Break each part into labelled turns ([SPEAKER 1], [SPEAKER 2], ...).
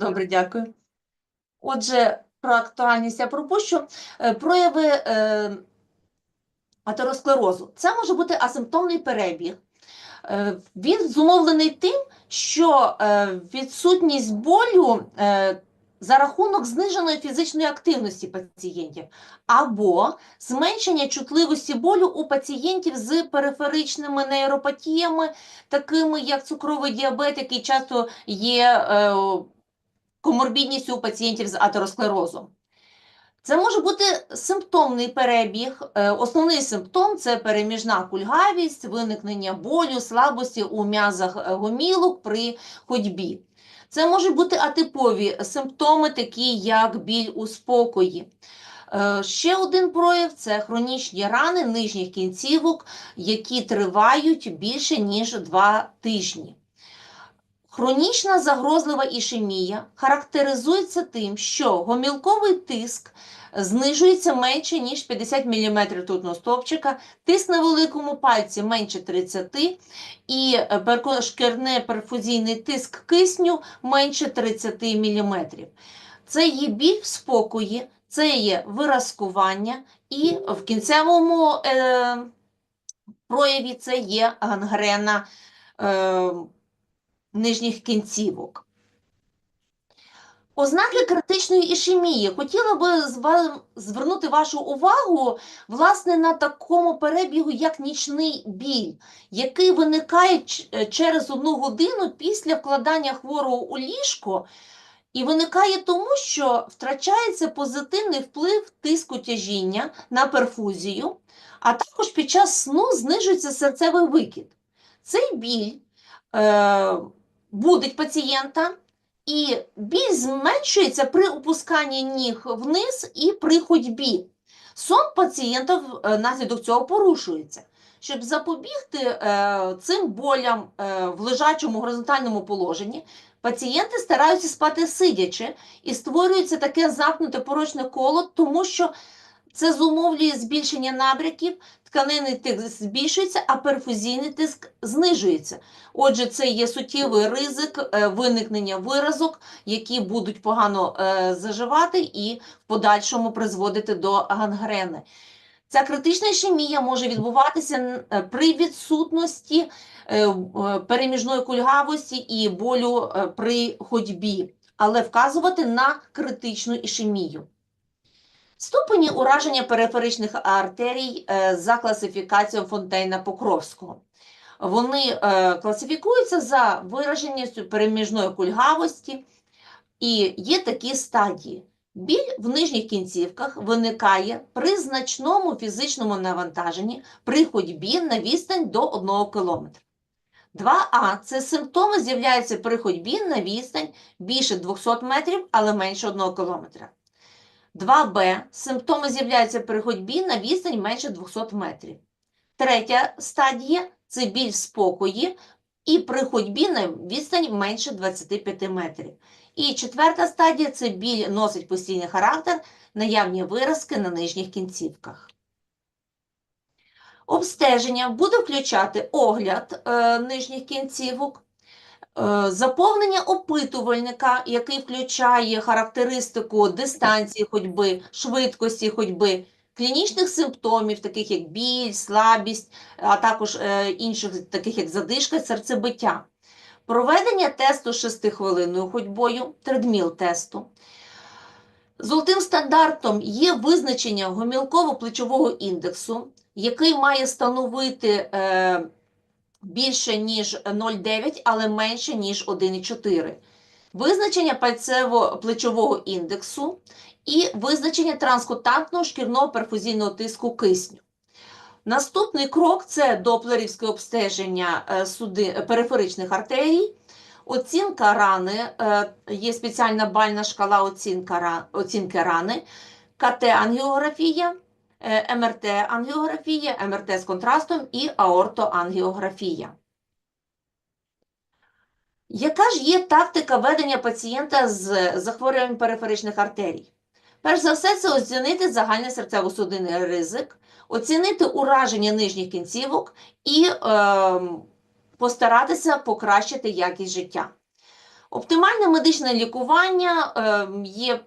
[SPEAKER 1] Добре, дякую. Отже, про актуальність я пропущу. Е, Прояви е, атеросклерозу. Це може бути асимптомний перебіг. Е, Він зумовлений тим, що відсутність болю за рахунок зниженої фізичної активності пацієнтів або зменшення чутливості болю у пацієнтів з периферичними нейропатіями, такими як цукровий діабет, який часто є коморбідністю у пацієнтів з атеросклерозом. Це може бути симптомний перебіг. Е, Основний симптом це переміжна кульгавість, виникнення болю, слабості у м'язах е, гомілок при ходьбі. Це можуть бути атипові симптоми, такі як біль у спокої. Е, Ще один прояв це хронічні рани нижніх кінцівок, які тривають більше ніж 2 тижні. Хронічна загрозлива ішемія характеризується тим, що гомілковий тиск знижується менше, ніж 50 мм ртутного стовпчика, тиск на великому пальці менше 30 і е, шкірне перфузійний тиск кисню менше 30 мм. Це є біль в спокої, це є виразкування і в кінцевому е, прояві це є гангрена е, нижніх кінцівок. Ознаки критичної ішемії. Хотіла би звернути вашу увагу власне на такому перебігу, як нічний біль, який виникає е, через одну годину після вкладання хворого у ліжко, і виникає тому, що втрачається позитивний вплив тиску тяжіння на перфузію, а також під час сну знижується серцевий викид. Цей біль е, будить пацієнта, і біль зменшується при опусканні ніг вниз і при ходьбі. Сон пацієнта е, внаслідок цього порушується. Щоб запобігти е, цим болям е, в лежачому горизонтальному положенні, пацієнти стараються спати сидячи і створюється таке замкнуте порочне коло, тому що це зумовлює збільшення набряків, тканинний тиск збільшується, а перфузійний тиск знижується. Отже, це є суттєвий ризик е, виникнення виразок, які будуть погано е, заживати і в подальшому призводити до гангрени. Ця критична ішемія може відбуватися е, при відсутності переміжної кульгавості і болю при ходьбі, але вказувати на критичну ішемію. Ступені ураження периферичних артерій е, за класифікацією Фонтейна Покровського. Вони е, класифікуються за вираженістю переміжної кульгавості, і є такі стадії. Біль в нижніх кінцівках виникає при значному фізичному навантаженні при ходьбі на відстань до 1 км. 2А це симптоми з'являються при ходьбі на відстань більше 200 метрів, але менше 1 км. 2Б симптоми з'являються при ходьбі на відстань менше 200 метрів. Третя стадія це біль в спокої і при ходьбі на відстань менше 25 метрів. І четверта стадія це біль носить постійний характер, наявні виразки на нижніх кінцівках. Обстеження буде включати огляд е, нижніх кінцівок, заповнення опитувальника, який включає характеристику дистанції ходьби, швидкості ходьби, клінічних симптомів, таких як біль, слабість, а також е, інших, таких як задишка, серцебиття. Проведення тесту 6-хвилинною ходьбою, тредміл-тесту. Золотим стандартом є визначення гомілково-плечового індексу, який має становити е, більше, ніж 0,9, але менше, ніж 1,4. Визначення пальцево-плечового індексу і визначення транскутантного шкірного перфузійного тиску кисню. Наступний крок це доплерівське обстеження е, суди, периферичних артерій, оцінка рани, е, є спеціальна бальна шкала оцінка, оцінки рани, КТ-ангіографія, е, МРТ-ангіографія, МРТ з контрастом і аортоангіографія. Яка ж є тактика ведення пацієнта з захворюванням периферичних артерій? Перш за все, це оцінити загальний серцево-судинний ризик, оцінити ураження нижніх кінцівок і ем, постаратися покращити якість життя. Оптимальне медичне лікування е, є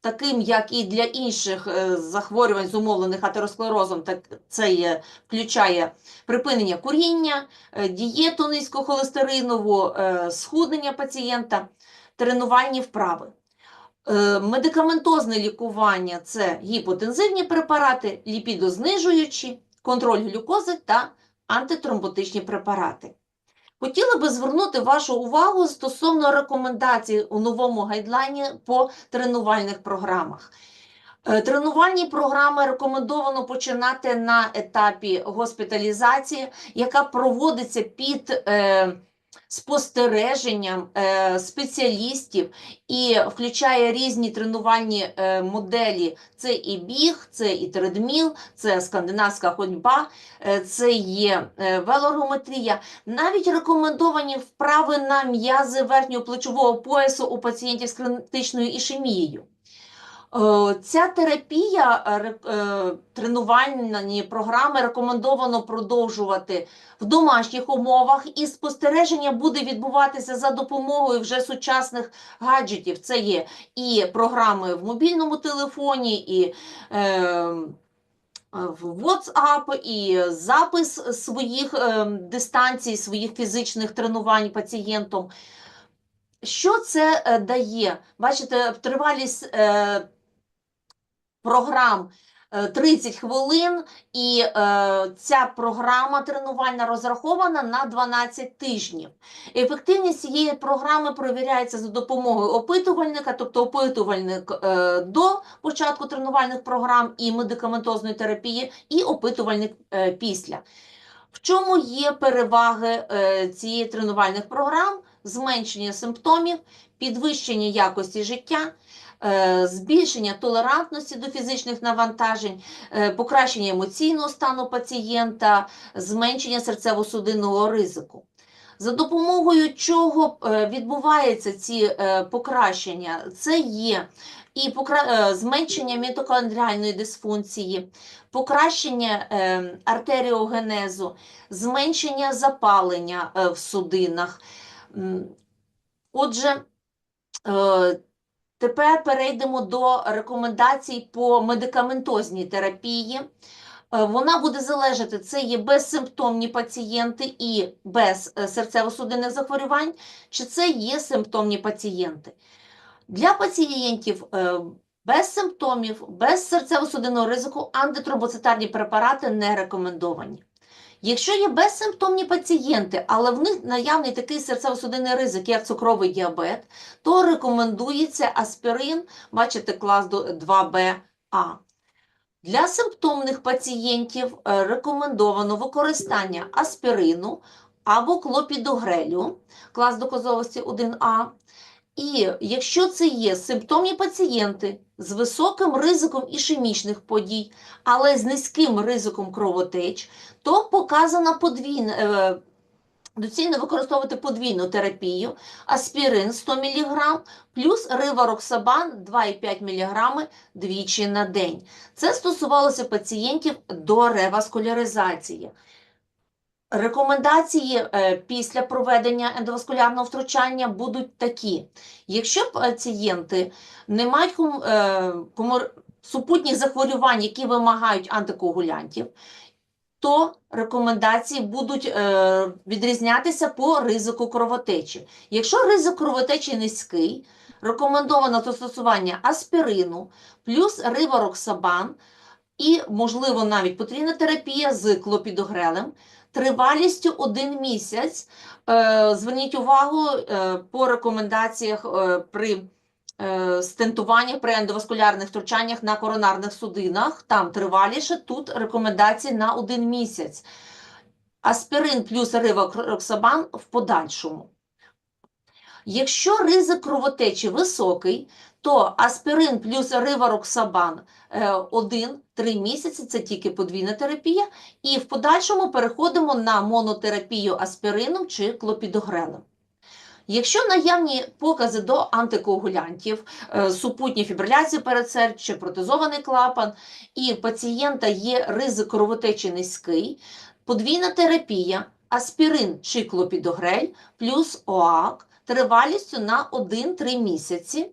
[SPEAKER 1] таким, як і для інших е, захворювань, зумовлених атеросклерозом, так це є, включає припинення куріння, е, дієту низькохолестеринову, е, схуднення пацієнта, тренувальні вправи. Медикаментозне лікування це гіпотензивні препарати, ліпідознижуючі, контроль глюкози та антитромботичні препарати. Хотіла би звернути вашу увагу стосовно рекомендацій у новому гайдлайні по тренувальних програмах. Е, Тренувальні програми рекомендовано починати на етапі госпіталізації, яка проводиться під е, спостереженням е, спеціалістів і включає різні тренувальні е, моделі. Це і біг, це і тредміл, це скандинавська ходьба, е, це є е, велоргометрія. Навіть рекомендовані вправи на м'язи верхнього плечового поясу у пацієнтів з критичною ішемією. Е, Ця терапія, е, е, тренувальні програми рекомендовано продовжувати в домашніх умовах, і спостереження буде відбуватися за допомогою вже сучасних гаджетів. Це є і програми в мобільному телефоні, і е, в WhatsApp, і запис своїх е, дистанцій, своїх фізичних тренувань пацієнтом. Що це дає? Бачите, тривалість е, програм е, 30 хвилин, і е, ця програма тренувальна розрахована на 12 тижнів. Ефективність цієї програми перевіряється за допомогою опитувальника, тобто опитувальник е, до початку тренувальних програм і медикаментозної терапії, і опитувальник е, після. В чому є переваги е, цієї тренувальних програм? Зменшення симптомів, підвищення якості життя, е, збільшення толерантності до фізичних навантажень, е, покращення емоційного стану пацієнта, зменшення серцево-судинного ризику. За допомогою чого е, відбуваються ці е, покращення? Це є і е, зменшення мітохондріальної дисфункції, покращення е, артеріогенезу, зменшення запалення е, в судинах. Отже, е, тепер перейдемо до рекомендацій по медикаментозній терапії. Е, Вона буде залежати, це є безсимптомні пацієнти і без е, серцево-судинних захворювань, чи це є симптомні пацієнти. Для пацієнтів е, без симптомів, без серцево-судинного ризику антитромбоцитарні препарати не рекомендовані. Якщо є безсимптомні пацієнти, але в них наявний такий серцево-судинний ризик, як цукровий діабет, то рекомендується аспірин, бачите, клас 2БА. Для симптомних пацієнтів е, рекомендовано використання аспірину або клопідогрелю, клас доказовості 1А. І якщо це є симптомні пацієнти з високим ризиком ішемічних подій, але з низьким ризиком кровотеч, то показано подвійне, е, доцільно використовувати подвійну терапію, аспірин 100 мг плюс ривароксабан 2,5 мг двічі на день. Це стосувалося пацієнтів до реваскуляризації. Рекомендації е, після проведення ендоваскулярного втручання будуть такі. Якщо пацієнти не мають е, комор- супутніх захворювань, які вимагають антикоагулянтів, то рекомендації будуть е, відрізнятися по ризику кровотечі. Якщо ризик кровотечі низький, рекомендовано застосування аспірину плюс ривароксабан і, можливо, навіть потрібна терапія з клопідогрелем тривалістю один місяць. Е, Зверніть увагу е, по рекомендаціях е, при стентуваннях, при ендоваскулярних втручаннях на коронарних судинах. Там триваліше, тут рекомендації на один місяць. Аспірин плюс ривоксабан в подальшому. Якщо ризик кровотечі високий, то аспірин плюс ривароксабан 1-3 місяці це тільки подвійна терапія, і в подальшому переходимо на монотерапію аспирином чи клопідогрелем. Якщо наявні покази до антикоагулянтів, е, супутні фібриляції передсердь чи протезований клапан, і в пацієнта є ризик кровотечі низький, подвійна терапія, аспірин чи клопідогрель плюс ОАК тривалістю на 1-3 місяці,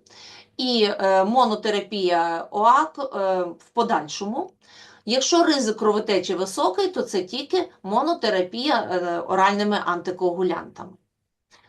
[SPEAKER 1] і е, монотерапія ОАК е, в подальшому. Якщо ризик кровотечі високий, то це тільки монотерапія е, оральними антикоагулянтами.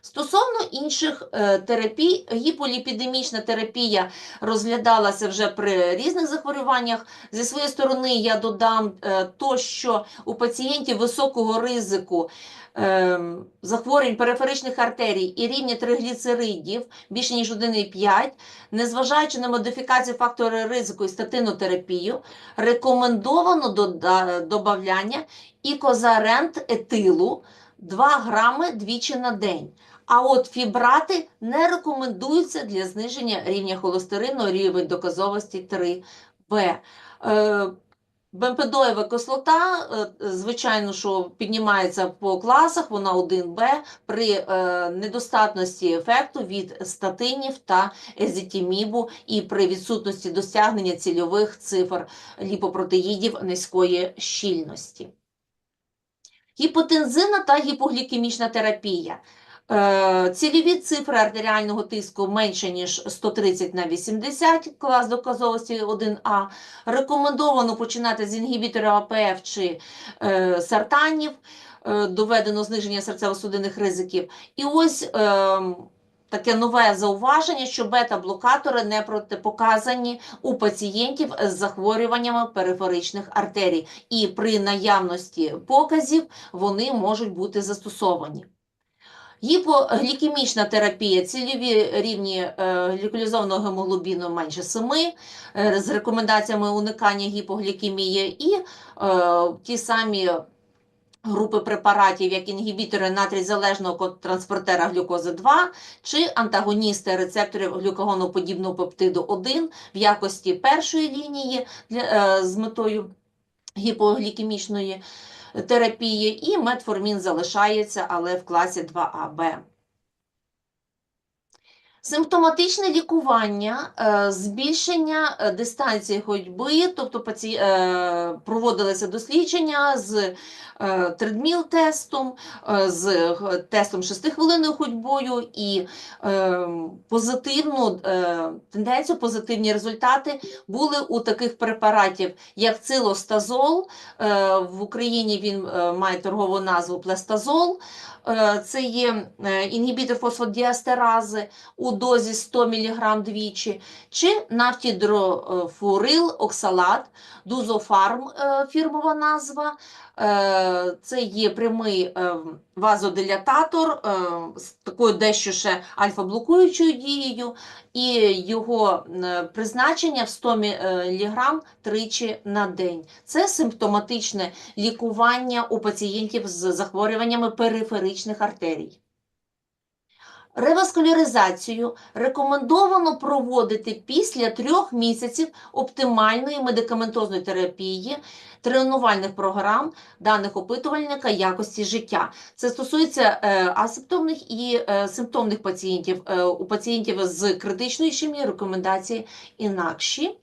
[SPEAKER 1] Стосовно інших е, терапій, гіполіпідемічна терапія розглядалася вже при різних захворюваннях. Зі своєї сторони я додам е, то, що у пацієнтів високого ризику е, захворювань периферичних артерій і рівня тригліцеридів більше ніж 1,5, незважаючи на модифікацію фактора ризику і статинотерапію, рекомендовано дода- ікозарент етилу 2 грами двічі на день. А от фібрати не рекомендуються для зниження рівня холестерину, рівень доказовості 3В. Е, Бемпедоєва кислота, е, звичайно, що піднімається по класах, вона 1Б при е, недостатності ефекту від статинів та езітімібу і при відсутності досягнення цільових цифр ліпопротеїдів низької щільності. Гіпотензивна та гіпоглікемічна терапія. Е, Цільові цифри артеріального тиску менше, ніж 130 на 80, клас доказовості 1А. Рекомендовано починати з інгібіторів АПФ чи е, сартанів, е, доведено зниження серцево-судинних ризиків. І ось е, таке нове зауваження, що бета-блокатори не протипоказані у пацієнтів з захворюваннями периферичних артерій. І при наявності показів вони можуть бути застосовані. Гіпоглікемічна терапія, цільові рівні е, глікалізованого гемоглобіну менше 7, е, з рекомендаціями уникання гіпоглікемії, і е, ті самі групи препаратів, як інгібітори натрій-залежного транспортера глюкози 2 чи антагоністи рецепторів глюкогоноподібного пептиду 1 в якості першої лінії з метою гіпоглікемічної терапії, і метформін залишається, але в класі 2АБ. Симптоматичне лікування, е, збільшення е, дистанції ходьби, тобто е, проводилися дослідження з тредміл-тестом, е, з тестом 6-хвилинною ходьбою і е, позитивну е, тенденцію, позитивні результати були у таких препаратів, як цилостазол, е, в Україні він е, має торгову назву плестазол, Е, це є е, інгібітор фосфодіастерази у дозі 100 мг двічі, чи нафтідрофурил оксалат, дузофарм е, фірмова назва. Е, Це є прямий е, вазодилататор е, з такою дещо ще альфа-блокуючою дією, і його призначення в 100 мг тричі на день. Це симптоматичне лікування у пацієнтів з захворюваннями периферичних артерій. Реваскуляризацію рекомендовано проводити після трьох місяців оптимальної медикаментозної терапії, тренувальних програм даних опитувальника якості життя. Це стосується е, асимптомних і е, симптомних пацієнтів. Е, у пацієнтів з критичною ішемією рекомендації інакші.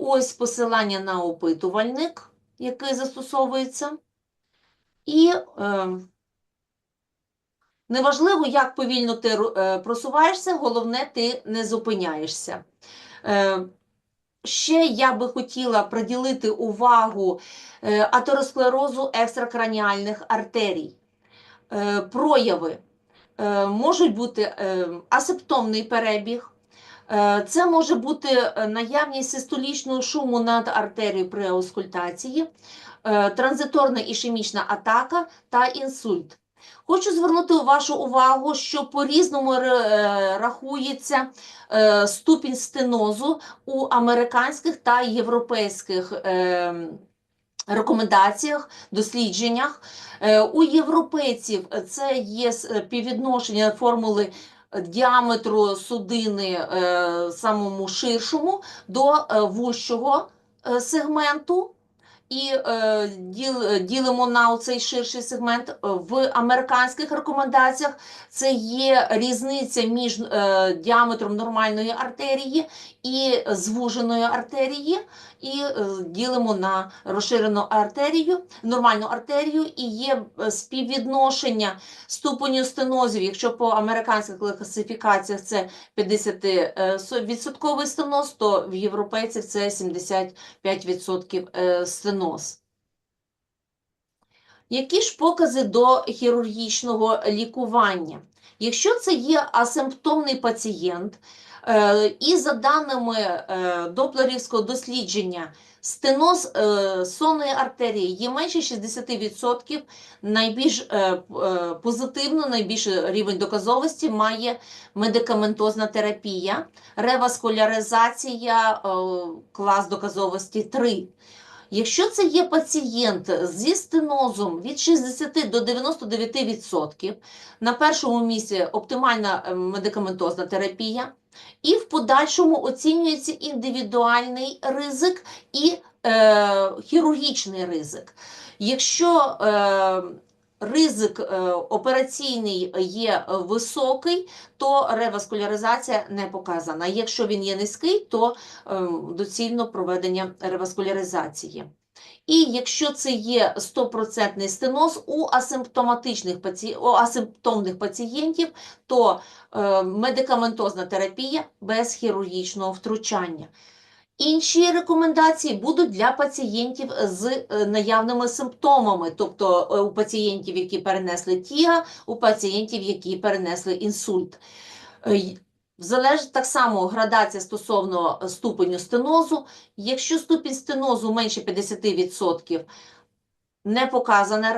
[SPEAKER 1] Ось посилання на опитувальник, який застосовується. І неважливо, як повільно ти е, просуваєшся, головне, ти не зупиняєшся. Е, ще я би хотіла приділити увагу е, атеросклерозу екстракраніальних артерій. Прояви можуть бути асептомний перебіг, Це може бути наявність систолічного шуму над артерією при аускультації, транзиторна ішемічна атака та інсульт. Хочу звернути вашу увагу, що по-різному е, рахується е, ступінь стенозу у американських та європейських е, рекомендаціях, дослідженнях. У європейців це є співвідношення формули діаметру судини самому ширшому до вущого сегменту. І е, діл, е, ділимо на цей ширший сегмент. Е, В американських рекомендаціях це є різниця між е, діаметром нормальної артерії і звуженої артерії, і е, ділимо на розширену артерію, нормальну артерію, і є е, співвідношення ступеню стенозів, якщо по американських класифікаціях це 50% стеноз, то в європейців це 75% е, стеноз. Які ж покази до хірургічного лікування? Якщо це є асимптомний пацієнт, е, і за даними е, доплерівського дослідження, стеноз е, сонної артерії є менше 60%, найбільш е, е, позитивно, найбільший рівень доказовості має медикаментозна терапія, реваскуляризація, е, клас доказовості 3. Якщо це є пацієнт зі стенозом від 60 до 99%, на першому місці оптимальна е, медикаментозна терапія, і в подальшому оцінюється індивідуальний ризик і е, хірургічний ризик. Якщо е, ризик е, операційний є високий, то реваскуляризація не показана. Якщо він є низький, то ем, доцільно проведення реваскуляризації. І якщо це є 100% стеноз у асимптоматичних у асимптомних пацієнтів, то е, медикаментозна терапія без хірургічного втручання. Інші рекомендації будуть для пацієнтів з е, наявними симптомами, тобто е, у пацієнтів, які перенесли тіга, у пацієнтів, які перенесли інсульт. Е, Залежить так само градація стосовно ступеню стенозу. Якщо ступінь стенозу менше 50%, не показана е,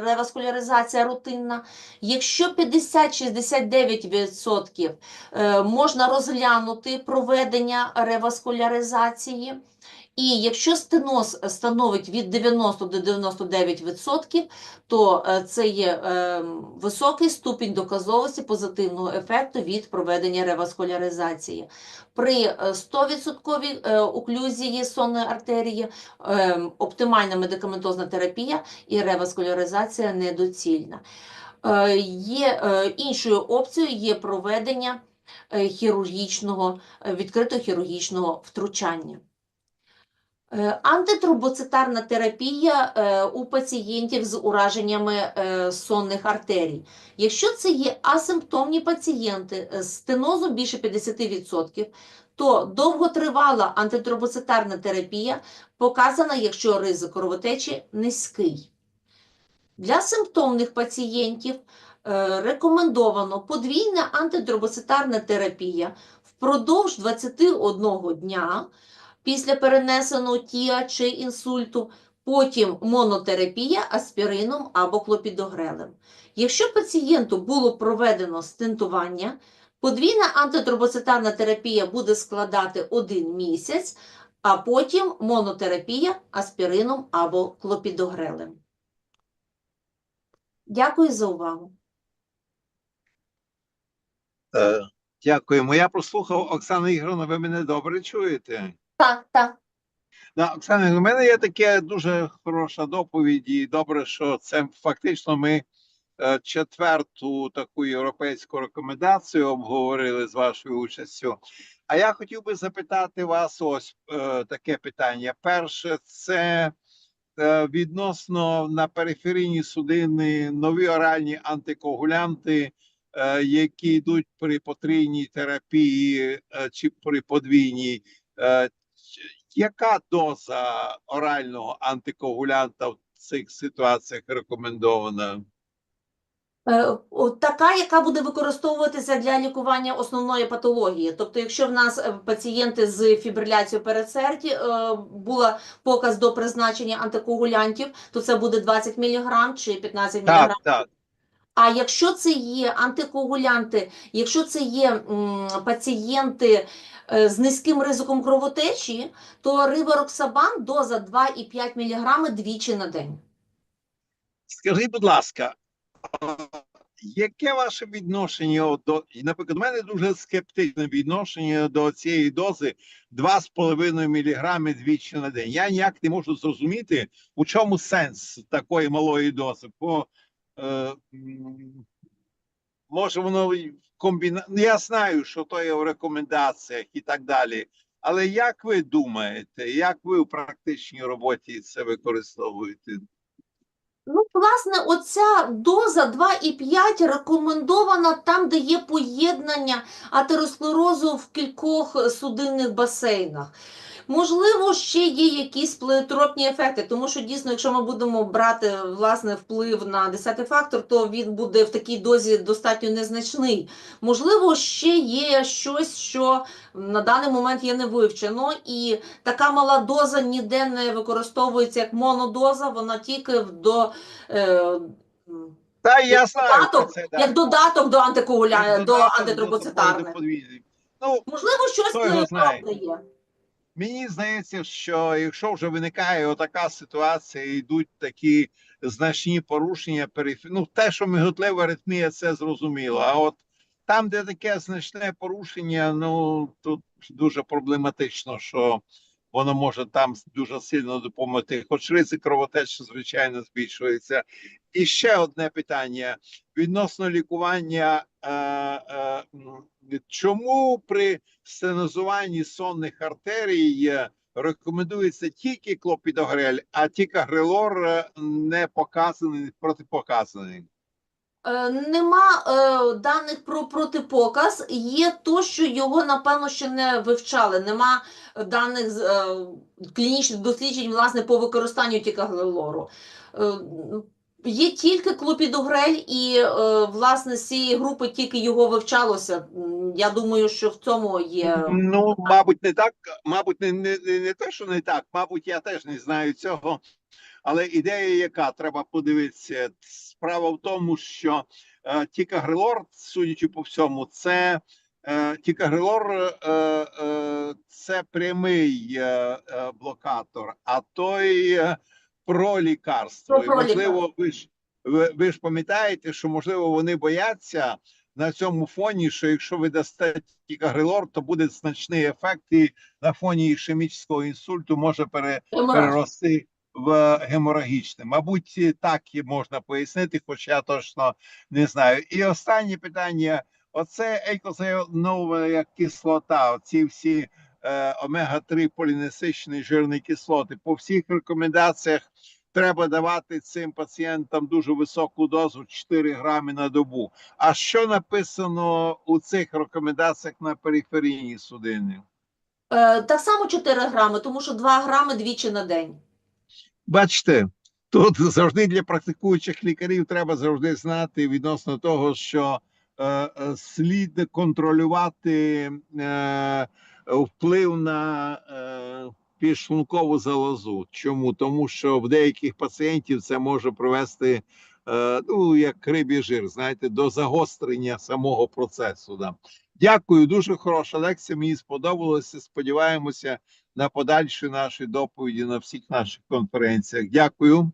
[SPEAKER 1] реваскуляризація рутинна. Якщо 50-69%, е, можна розглянути проведення реваскуляризації. І якщо стеноз становить від 90 до 99%, то е, це є е, високий ступінь доказовості позитивного ефекту від проведення реваскуляризації. При е, 100% е, оклюзії сонної артерії оптимальна медикаментозна терапія і реваскуляризація недоцільна. Є іншою опцією є проведення хірургічного, відкритого хірургічного втручання. Е, Антитромбоцитарна терапія е, у пацієнтів з ураженнями е, сонних артерій. Якщо це є асимптомні пацієнти з стенозом більше 50%, то довготривала антитромбоцитарна терапія показана, якщо ризик кровотечі низький. Для симптомних пацієнтів рекомендовано подвійна антитромбоцитарна терапія впродовж 21 дня після перенесеного тіа чи інсульту, потім монотерапія аспірином або клопідогрелем. Якщо пацієнту було проведено стентування, подвійна антитромбоцитарна терапія буде складати один місяць, а потім монотерапія аспірином або клопідогрелем. Дякую за увагу.
[SPEAKER 2] Е, Дякуємо. Я прослухав Оксана Ігорівна, ви мене добре чуєте?
[SPEAKER 1] Так, так.
[SPEAKER 2] Да, Оксана, у мене є таке дуже хороша доповідь, і добре, що це фактично ми е, четверту таку європейську рекомендацію обговорили з вашою участю. А я хотів би запитати вас ось е, таке питання. Перше, це е, відносно на периферійні судини нові оральні антикоагулянти, е, які йдуть при потрійній терапії е, чи при подвійній. Яка доза орального антикоагулянта в цих ситуаціях рекомендована?
[SPEAKER 1] Е, Така, яка буде використовуватися для лікування основної патології. Тобто, якщо в нас е, пацієнти з фібриляцією передсерді е, була показ до призначення антикоагулянтів, то це буде 20 мг чи 15 мг.
[SPEAKER 2] Так, так.
[SPEAKER 1] А якщо це є антикоагулянти, якщо це є м, пацієнти з низьким ризиком кровотечі, то ривароксабан доза 2,5 мг двічі на день.
[SPEAKER 2] Скажіть, будь ласка, яке ваше відношення до, наприклад, у мене дуже скептичне відношення до цієї дози 2,5 мг двічі на день. Я ніяк не можу зрозуміти, у чому сенс такої малої дози. Бо е, може воно комбіна... Ну, Я знаю, що то є в рекомендаціях і так далі. Але як ви думаєте, як ви у практичній роботі це використовуєте?
[SPEAKER 1] Ну, власне, оця доза 2,5 рекомендована там, де є поєднання атеросклерозу в кількох судинних басейнах. Можливо, ще є якісь плеотропні ефекти, тому що дійсно, якщо ми будемо брати власне вплив на 10 фактор, то він буде в такій дозі достатньо незначний. Можливо, ще є щось, що на даний момент є не вивчено, і така мала доза ніде не використовується як монодоза, вона тільки до е,
[SPEAKER 2] Та я знаю
[SPEAKER 1] додаток,
[SPEAKER 2] це. да.
[SPEAKER 1] як додаток до антикоагуля...
[SPEAKER 2] Як
[SPEAKER 1] до антитромбоцитарних.
[SPEAKER 2] Ну,
[SPEAKER 1] Можливо, щось плеотропне є.
[SPEAKER 2] Мені здається, що якщо вже виникає отака ситуація, йдуть такі значні порушення, периф... ну те, що миготлива аритмія, це зрозуміло. А от там, де таке значне порушення, ну тут дуже проблематично, що воно може там дуже сильно допомогти, хоч ризик кровотечі, звичайно, збільшується. І ще одне питання відносно лікування. Е, е, чому при стенозуванні сонних артерій е, рекомендується тільки клопідогрель, а тікагрелор е, не показаний, протипоказаний?
[SPEAKER 1] Е, Нема е, даних про протипоказ. Є то, що його напевно ще не вивчали. Нема даних е, клінічних досліджень власне по використанню тікаглелору. Е, Є тільки клопідогрель, і е, власне з цієї групи тільки його вивчалося. Я думаю, що в цьому є.
[SPEAKER 2] Ну, мабуть, не так. Мабуть, не, не, не, те, що не так. Мабуть, я теж не знаю цього. Але ідея, яка треба подивитися, справа в тому, що е, тікагрелор, судячи по всьому, це е, тікагрелор е, е, це прямий е, е, блокатор, а той е, про лікарство.
[SPEAKER 1] Про-
[SPEAKER 2] І, можливо, ви ж ви, ви ж пам'ятаєте, що можливо вони бояться на цьому фоні, що якщо ви дасте тікагрелор, то буде значний ефект, і на фоні ішемічного інсульту може пере, перерости в геморагічне. Мабуть, так і можна пояснити, хоч я точно не знаю. І останнє питання: оце ейкозайонова кислота, оці всі омега-3 полінесичні жирні кислоти. По всіх рекомендаціях треба давати цим пацієнтам дуже високу дозу 4 грами на добу. А що написано у цих рекомендаціях на периферійній судині?
[SPEAKER 1] Е, Так само 4 грами, тому що 2 грами двічі на день.
[SPEAKER 2] Бачите, тут завжди для практикуючих лікарів треба завжди знати відносно того, що е, е, слід контролювати е, вплив на е, підшлункову залозу. Чому? Тому що в деяких пацієнтів це може привести, е, ну як рибі жир, знаєте, до загострення самого процесу. Да. Дякую, дуже хороша лекція. Мені сподобалося. Сподіваємося на подальші наші доповіді на всіх наших конференціях. Дякую.